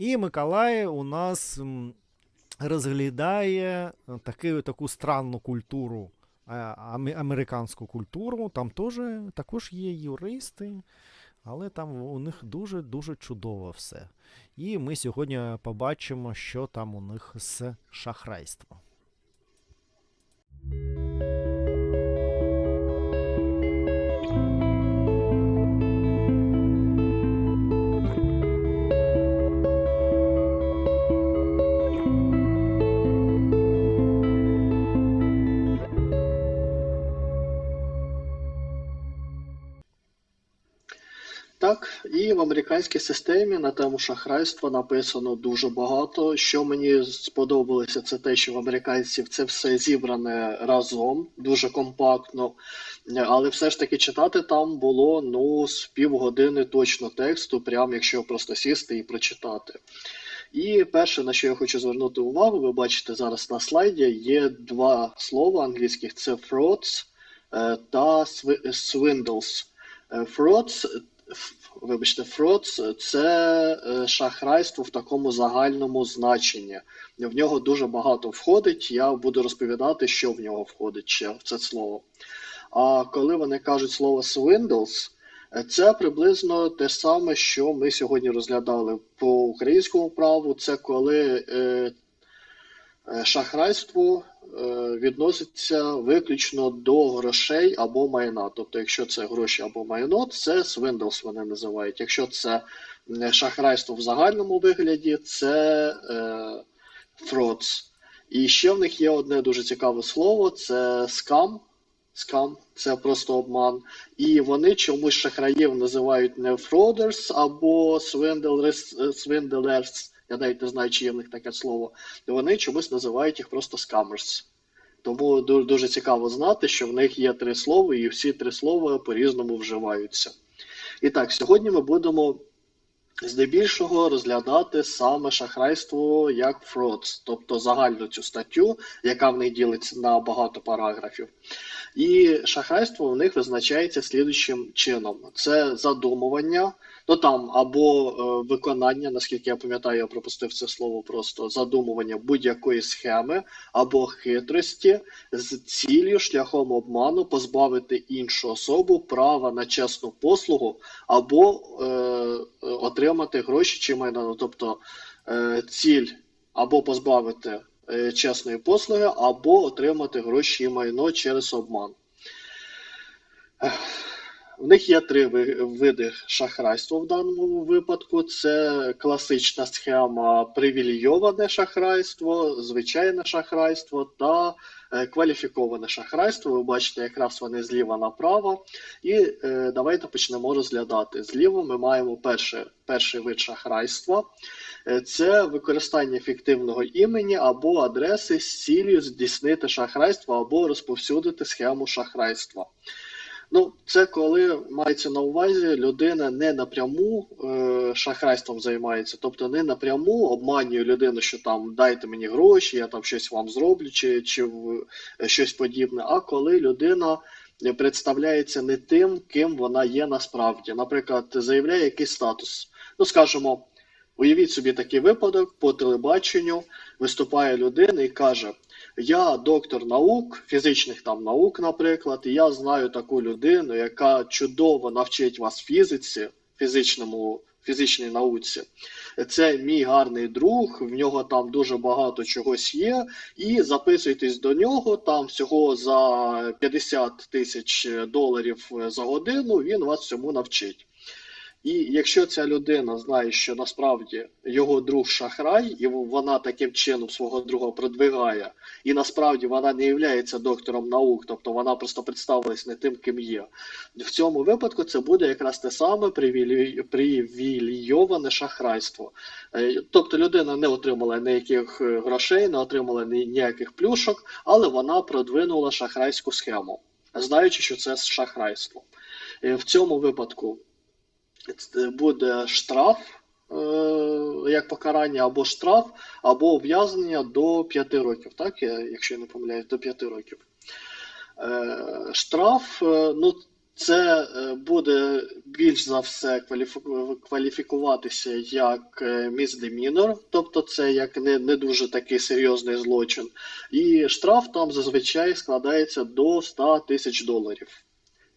І Миколай у нас розглядає е, таки, таку странну культуру, е, американську культуру. Там теж, також є юристи, але там у них дуже-дуже чудово все. І ми сьогодні побачимо, що там у них з шахрайством. Так, і в американській системі на тему шахрайства написано дуже багато. Що мені сподобалося, це те, що в американців це все зібране разом, дуже компактно. Але все ж таки читати там було ну з півгодини точно тексту, прям якщо просто сісти і прочитати. І перше, на що я хочу звернути увагу, ви бачите зараз на слайді, є два слова англійських: це frauds е, та swi- swindles. Е, Frauds, вибачте, frauds – це е, шахрайство в такому загальному значенні. В нього дуже багато входить. Я буду розповідати, що в нього входить ще в це слово. А коли вони кажуть слово swindles, е, це приблизно те саме, що ми сьогодні розглядали по українському праву. Це коли е, е, шахрайство відноситься виключно до грошей або майна. Тобто, якщо це гроші або майно, це swindles вони називають. Якщо це е, шахрайство в загальному вигляді, це е, frauds. І ще в них є одне дуже цікаве слово: це scam. Scam – це просто обман. І вони чомусь шахраїв називають не frauders або swindlers, swindlers. Я навіть не знаю, чи є в них таке слово. Вони чомусь називають їх просто scammers. Тому дуже цікаво знати, що в них є три слова, і всі три слова по-різному вживаються. І так, сьогодні ми будемо здебільшого розглядати саме шахрайство як frauds, тобто загальну цю статтю, яка в них ділиться на багато параграфів. І шахрайство в них визначається слідуючим чином: це задумування, ну там або е, виконання, наскільки я пам'ятаю, я пропустив це слово просто задумування будь-якої схеми або хитрості з ціллю шляхом обману позбавити іншу особу права на чесну послугу або е, отримати гроші чи майно. Ну, Тобто е, ціль або позбавити е, чесної послуги, або отримати гроші і майно через обман. В них є три види шахрайства в даному випадку. Це класична схема привілейоване шахрайство, звичайне шахрайство та е, кваліфіковане шахрайство. Ви бачите, якраз вони зліва направо. І е, давайте почнемо розглядати. Зліва ми маємо перше, перший вид шахрайства. Е, Це використання фіктивного імені або адреси з цілею здійснити шахрайство або розповсюдити схему шахрайства. Це коли мається на увазі людина не напряму е, шахрайством займається, тобто не напряму обманює людину, що там дайте мені гроші, я там щось вам зроблю, чи, чи в- е, щось подібне. А коли людина представляється не тим, ким вона є насправді. Наприклад, заявляє якийсь статус. Ну, скажімо, уявіть собі такий випадок по телебаченню виступає людина і каже: Я доктор наук, фізичних там наук, наприклад, і я знаю таку людину, яка чудово навчить вас фізиці, фізичному, фізичній науці. Це мій гарний друг, в нього там дуже багато чогось є. І записуйтесь до нього там всього за 50 тисяч доларів за годину. Він вас цьому навчить. І якщо ця людина знає, що насправді його друг шахрай, і вона таким чином свого друга продвигає, і насправді вона не є доктором наук, тобто вона просто представилась не тим, ким є. В цьому випадку це буде якраз те саме привілейоване шахрайство. Е, Тобто людина не отримала ніяких е, грошей, не отримала ніяких плюшок, але вона продвинула шахрайську схему, знаючи, що це шахрайство. Е, В цьому випадку буде штраф е, як покарання, або штраф, або ув'язнення до 5 років, так? Якщо я не помиляюсь, до 5 років. Е, штраф, е, ну, Це буде більш за все кваліфікуватися як місдемінор, тобто це як не, не дуже такий серйозний злочин. І штраф там зазвичай складається до 100 тисяч доларів.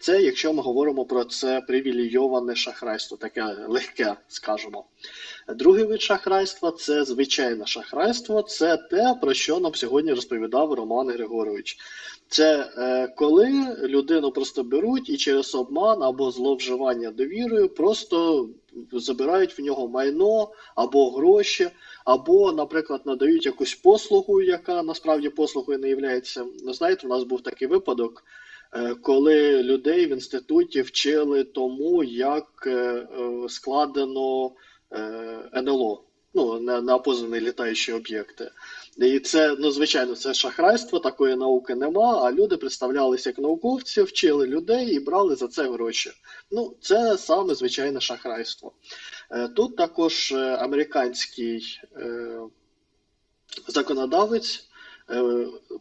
Це якщо ми говоримо про це привілейоване шахрайство, таке легке, скажімо. Другий вид шахрайства це звичайне шахрайство, це те, про що нам сьогодні розповідав Роман Григорович. Це е, коли людину просто беруть і через обман або зловживання довірою просто забирають в нього майно або гроші, або, наприклад, надають якусь послугу, яка насправді послугою не є. Знаєте, у нас був такий випадок, коли людей в інституті вчили тому, як е, е, складено е, НЛО. Ну, на, на літаючі об'єкти. І це, ну, звичайно, це шахрайство, такої науки нема, а люди представлялися як науковці, вчили людей і брали за це гроші. Ну, це саме звичайне шахрайство. Е, Тут також е, американський е, законодавець е,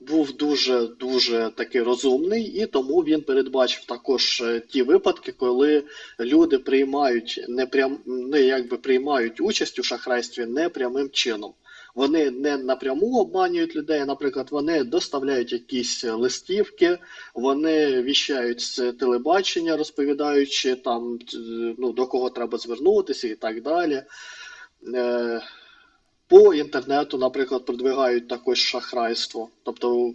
був дуже дуже такий розумний, і тому він передбачив також е, ті випадки, коли люди приймають непрям, ну, якби приймають участь у шахрайстві непрямим чином. Вони не напряму обманюють людей, наприклад, вони доставляють якісь листівки, вони віщають з телебачення, розповідаючи там ну, до кого треба звернутися і так далі. По інтернету, наприклад, продвигають також шахрайство. Тобто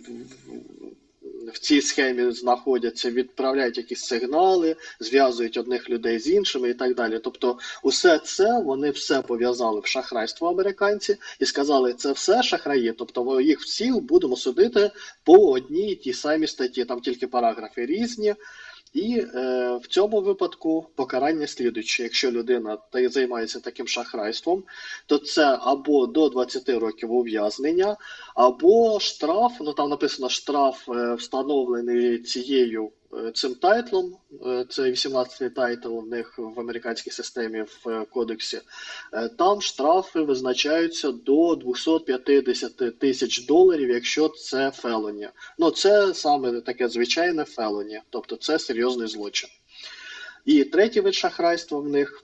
в цій схемі знаходяться, відправляють якісь сигнали, зв'язують одних людей з іншими і так далі. Тобто, усе це вони все пов'язали в шахрайство американці і сказали, це все шахраї. Тобто, ми їх всіх будемо судити по одній і тій самій статті. Там тільки параграфи різні. І е, в цьому випадку покарання слідуюче. Якщо людина та- займається таким шахрайством, то це або до 20 років ув'язнення, або штраф. Ну там написано штраф е, встановлений цією цим тайтлом. Е, це 18-й тайтл у них в американській системі в е, кодексі. Е, Там штрафи визначаються до 250 тисяч доларів, якщо це фелоні. Ну, це саме таке звичайне фелоні, тобто це серйозний злочин. І третій вид шахрайства в них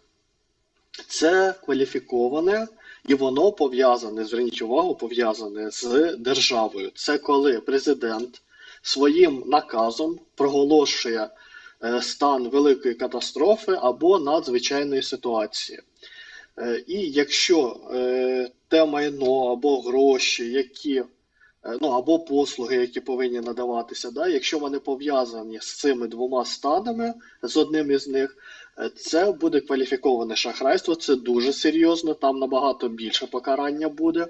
це кваліфіковане, і воно пов'язане, зверніть увагу, пов'язане з державою. Це коли президент своїм наказом проголошує е, стан великої катастрофи або надзвичайної ситуації. Е, І якщо е, те майно або гроші, які ну або послуги, які повинні надаватися, да, якщо вони пов'язані з цими двома станами, з одним із них, е, це буде кваліфіковане шахрайство. Це дуже серйозно, там набагато більше покарання буде.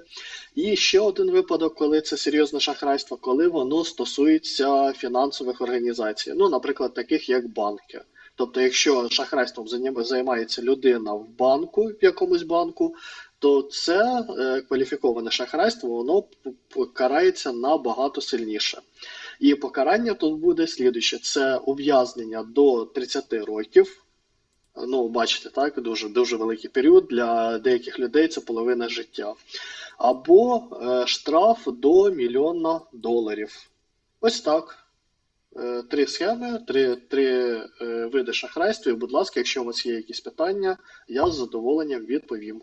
І ще один випадок, коли це серйозне шахрайство, коли воно стосується фінансових організацій, ну, наприклад, таких як банки. Тобто, якщо шахрайством займається людина в банку, в якомусь банку, то це е, кваліфіковане шахрайство, воно п- п- набагато сильніше. І покарання тут буде слідуюче: це ув'язнення до 30 років. Ну, бачите, так, дуже, дуже великий період. Для деяких людей це половина життя. Або е, штраф до мільйона доларів. Ось так. Е, Три схеми, три, три е, види шахрайства. І, будь ласка, якщо у вас є якісь питання, я з задоволенням відповім.